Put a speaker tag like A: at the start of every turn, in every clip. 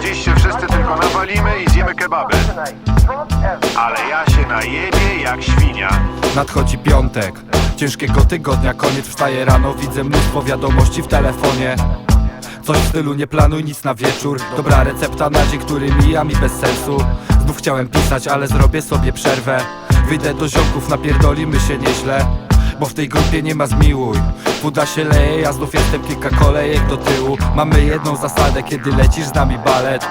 A: Dziś się wszyscy tylko nawalimy i zjemy kebaby. Ale ja się najebię jak świnia.
B: Nadchodzi piątek. Ciężkiego tygodnia, koniec wstaję rano Widzę mnóstwo wiadomości w telefonie. Coś w stylu nie planuj nic na wieczór. Dobra recepta na dzień, który mija mi bez sensu. Znów chciałem pisać, ale zrobię sobie przerwę. Wyjdę do ziomków, napierdolimy się nieźle Bo w tej grupie nie ma zmiłuj. Woda się leje, ja znów jestem kilka kolejek do tyłu. Mamy jedną zasadę, kiedy lecisz z nami balet.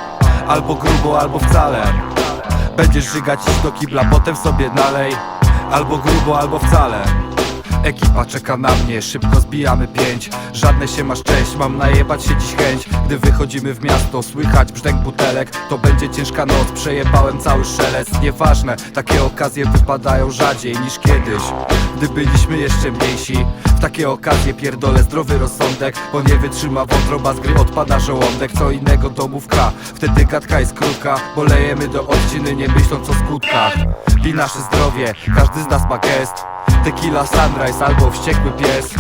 B: Albo grubo, albo wcale. Będziesz żygać iść do kibla, potem sobie nalej. Albo grubo, albo wcale. Ekipa czeka na mnie, szybko zbijamy pięć. Żadne się masz cześć, mam najebać się dziś chęć. Gdy wychodzimy w miasto, słychać brzdęk butelek. To będzie ciężka noc, przejebałem cały szelest. Nieważne, takie okazje wypadają rzadziej niż kiedyś Gdy byliśmy jeszcze mniejsi W takie okazje pierdolę zdrowy rozsądek Bo nie wytrzyma wątroba, z gry odpada żołądek. Co innego domówka, wtedy gadka jest krótka Bo lejemy do odciny, nie myśląc o skutkach. Pij nasze zdrowie, każdy z nas ma gest. Tequila Sunrise albo wściekły pies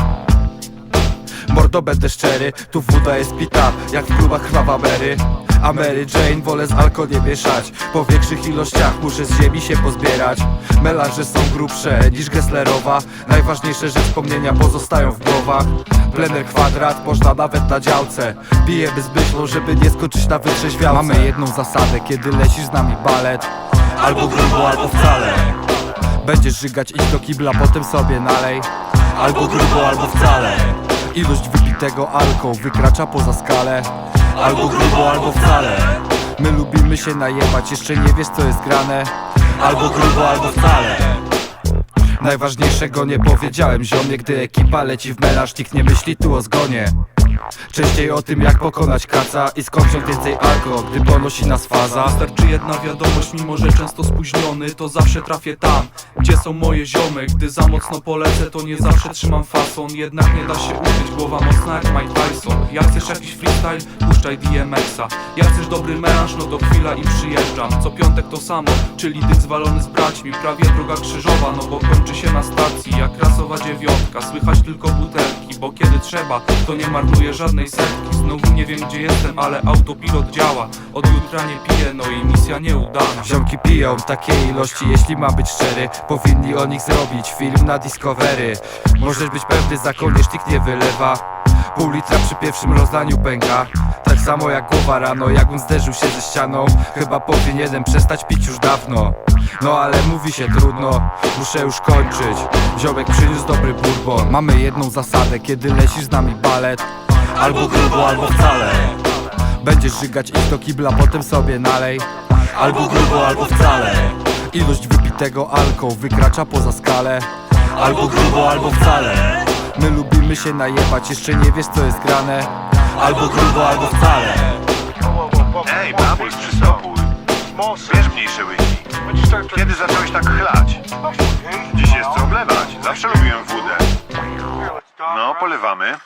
B: Mordo będę szczery, tu woda jest pita Jak w klubach krwawa Mary A Mary Jane wolę z alko nie mieszać Po większych ilościach muszę z ziemi się pozbierać. Melanże są grubsze niż Gesslerowa Najważniejsze, że wspomnienia pozostają w głowach. Plener kwadrat, można nawet na działce. Pijemy z myślą, żeby nie skończyć na wytrzeźwiałce. Mamy jedną zasadę, kiedy lecisz z nami balet Albo grubo, albo wcale. Będziesz żygać, idź do kibla, potem sobie nalej Albo grubo, albo wcale Ilość wypitego alko wykracza poza skalę. Albo grubo, albo wcale. My lubimy się najebać, jeszcze nie wiesz co jest grane. Albo grubo, albo wcale. Najważniejszego nie powiedziałem ziomie Gdy ekipa leci w melanż, nikt nie myśli tu o zgonie Częściej o tym jak pokonać kaca I skąd więcej alko, gdy ponosi nas faza.
C: Wystarczy jedna wiadomość, mimo że często spóźniony To zawsze trafię tam, gdzie są moje ziomy. Gdy za mocno polecę, to nie zawsze trzymam fason. Jednak nie da się ukryć, głowa mocna jak Mike Tyson. Jak chcesz jakiś freestyle, puszczaj DMX-a. Jak chcesz dobry melanż, no to chwila i przyjeżdżam. Co piątek to samo, czyli dyk zwalony z braćmi. Prawie droga krzyżowa, no bo kończy się na stacji. Jak rasowa dziewiątka, słychać tylko butelki Bo kiedy trzeba, to nie marnuję żadnej setki. Znowu nie wiem gdzie jestem, ale autopilot działa. Od jutra nie piję, no i misja nieudana
B: Ziomki piją takiej ilości, jeśli mam być szczery Powinni o nich zrobić film na Discovery. Możesz być pewny, za kołnierz nikt nie wylewa. Pół litra przy pierwszym rozdaniu pęka Tak samo jak głowa rano, jakbym zderzył się ze ścianą. Chyba powinienem przestać pić już dawno. No ale mówi się trudno, muszę już kończyć. Ziomek przyniósł dobry bourbon. Mamy jedną zasadę, kiedy lecisz z nami balet Albo grubo, albo wcale. Będziesz żygać, idź do kibla, potem sobie nalej. Albo grubo, albo wcale. Ilość wypitego alko wykracza poza skalę. Albo grubo, albo wcale. My lubimy się najebać, jeszcze nie wiesz co jest grane Albo grubo, albo wcale.
A: Ej, babuś, przystopuj. Bierz mniejsze łyki Kiedy zacząłeś tak chlać? Dziś jest co oblewać. Zawsze lubiłem wódę. No, polewamy